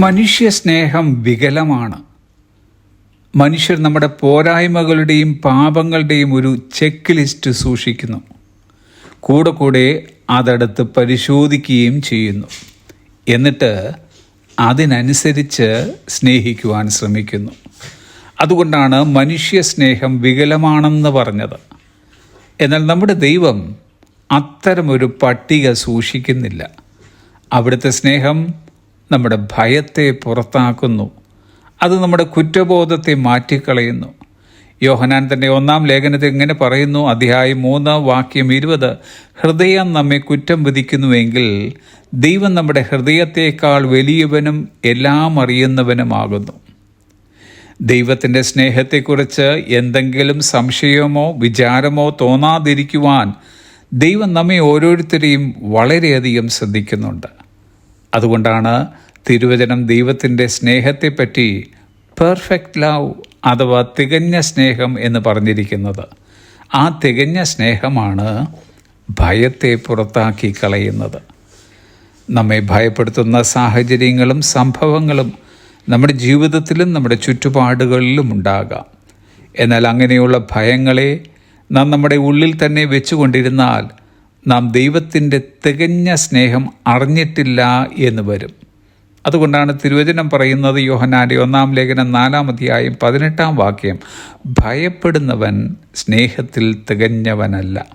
മനുഷ്യ സ്നേഹം വികലമാണ്. മനുഷ്യർ നമ്മുടെ പോരായ്മകളുടെയും പാപങ്ങളുടെയും ഒരു ചെക്ക് ലിസ്റ്റ് സൂക്ഷിക്കുന്നു. കൂടെ കൂടെ അതെടുത്ത് പരിശോധിക്കുകയും ചെയ്യുന്നു. എന്നിട്ട് അതിനനുസരിച്ച് സ്നേഹിക്കുവാൻ ശ്രമിക്കുന്നു. അതുകൊണ്ടാണ് മനുഷ്യ സ്നേഹം വികലമാണെന്ന് പറഞ്ഞത്. എന്നാൽ നമ്മുടെ ദൈവം അത്തരമൊരു പട്ടിക സൂക്ഷിക്കുന്നില്ല. അവിടുത്തെ സ്നേഹം നമ്മുടെ ഭയത്തെ പുറത്താക്കുന്നു. അത് നമ്മുടെ കുറ്റബോധത്തെ മാറ്റിക്കളയുന്നു. യോഹനാൻ തന്റെ ഒന്നാം ലേഖനത്തിൽ ഇങ്ങനെ പറയുന്നു അധ്യായം മൂന്ന് വാക്യം ഇരുപത് ഹൃദയം നമ്മെ കുറ്റം വിധിക്കുന്നുവെങ്കിൽ ദൈവം നമ്മുടെ ഹൃദയത്തേക്കാൾ വലിയവനും എല്ലാം അറിയുന്നവനുമാകുന്നു. ദൈവത്തിന്റെ സ്നേഹത്തെക്കുറിച്ച് എന്തെങ്കിലും സംശയമോ വിചാരമോ തോന്നാതിരിക്കുവാൻ ദൈവം നമ്മെ ഓരോരുത്തരെയും വളരെയധികം ശ്രദ്ധിക്കുന്നുണ്ട്. അതുകൊണ്ടാണ് തിരുവചനം ദൈവത്തിന്റെ സ്നേഹത്തെപ്പറ്റി പെർഫെക്റ്റ് ലവ് അഥവാ തികഞ്ഞ സ്നേഹം എന്ന് പറഞ്ഞിരിക്കുന്നത്. ആ തികഞ്ഞ സ്നേഹമാണ് ഭയത്തെ പുറത്താക്കി കളയുന്നത്. നമ്മെ ഭയപ്പെടുത്തുന്ന സാഹചര്യങ്ങളും സംഭവങ്ങളും നമ്മുടെ ജീവിതത്തിലും നമ്മുടെ ചുറ്റുപാടുകളിലും ഉണ്ടാകാം. എന്നാൽ അങ്ങനെയുള്ള ഭയങ്ങളെ നാം നമ്മുടെ ഉള്ളിൽ തന്നെ വെച്ചുകൊണ്ടിരുന്നാൽ നാം ദൈവത്തിന്റെ തികഞ്ഞ സ്നേഹം അറിഞ്ഞിട്ടില്ല എന്ന് വരും. അതുകൊണ്ടാണ് തിരുവചനം പറയുന്നത് യോഹനാന്റെ ഒന്നാം ലേഖനം നാലാം പതിനെട്ടാം വാക്യം ഭയപ്പെടുന്നവൻ സ്നേഹത്തിൽ തികഞ്ഞവനല്ല.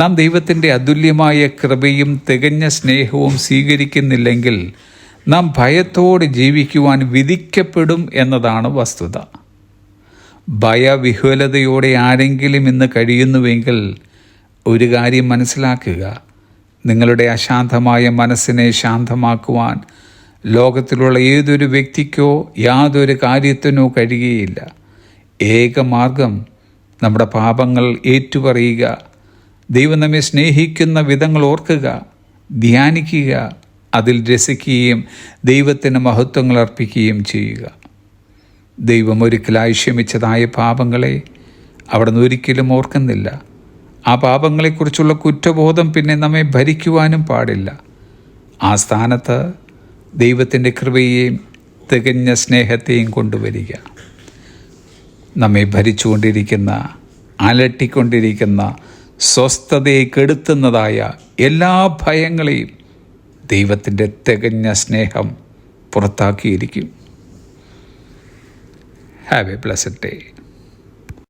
നാം ദൈവത്തിന്റെ അതുല്യമായ കൃപയും തികഞ്ഞ സ്നേഹവും സ്വീകരിക്കുന്നില്ലെങ്കിൽ നാം ഭയത്തോടെ ജീവിക്കുവാൻ വിധിക്കപ്പെടും എന്നതാണ് വസ്തുത. ഭയവിഹ്വലതയോടെ ആരെങ്കിലും ഇന്ന് കഴിയുന്നുവെങ്കിൽ ഒരു കാര്യം മനസ്സിലാക്കുക. നിങ്ങളുടെ അശാന്തമായ മനസ്സിനെ ശാന്തമാക്കുവാൻ ലോകത്തിലുള്ള ഏതൊരു വ്യക്തിക്കോ യാതൊരു കാര്യത്തിനോ കഴിയുകയില്ല. ഏക മാർഗം നമ്മുടെ പാപങ്ങൾ ഏറ്റുപറയുക. ദൈവം നമ്മെ സ്നേഹിക്കുന്ന വിധങ്ങൾ ഓർക്കുക. ധ്യാനിക്കുക. അതിൽ രസിക്കുകയും ദൈവത്തിന് മഹത്വങ്ങൾ അർപ്പിക്കുകയും ചെയ്യുക. ദൈവം ഒരിക്കലായി ക്ഷമിച്ചതായ പാപങ്ങളെ അവിടെ നിന്ന് ഒരിക്കലും ഓർക്കുന്നില്ല. ആ പാപങ്ങളെക്കുറിച്ചുള്ള കുറ്റബോധം പിന്നെ നമ്മെ ഭരിക്കുവാനും പാടില്ല. ആ സ്ഥാനത്ത് ദൈവത്തിന്റെ കൃപയെയും തികഞ്ഞ സ്നേഹത്തെയും കൊണ്ടുവരിക. നമ്മെ ഭരിച്ചുകൊണ്ടിരിക്കുന്ന അലട്ടിക്കൊണ്ടിരിക്കുന്ന സ്വസ്ഥതയെ കെടുത്തുന്നതായ എല്ലാ ഭയങ്ങളെയും ദൈവത്തിന്റെ തികഞ്ഞ സ്നേഹം പുറത്താക്കിയിരിക്കും. Have a blessed day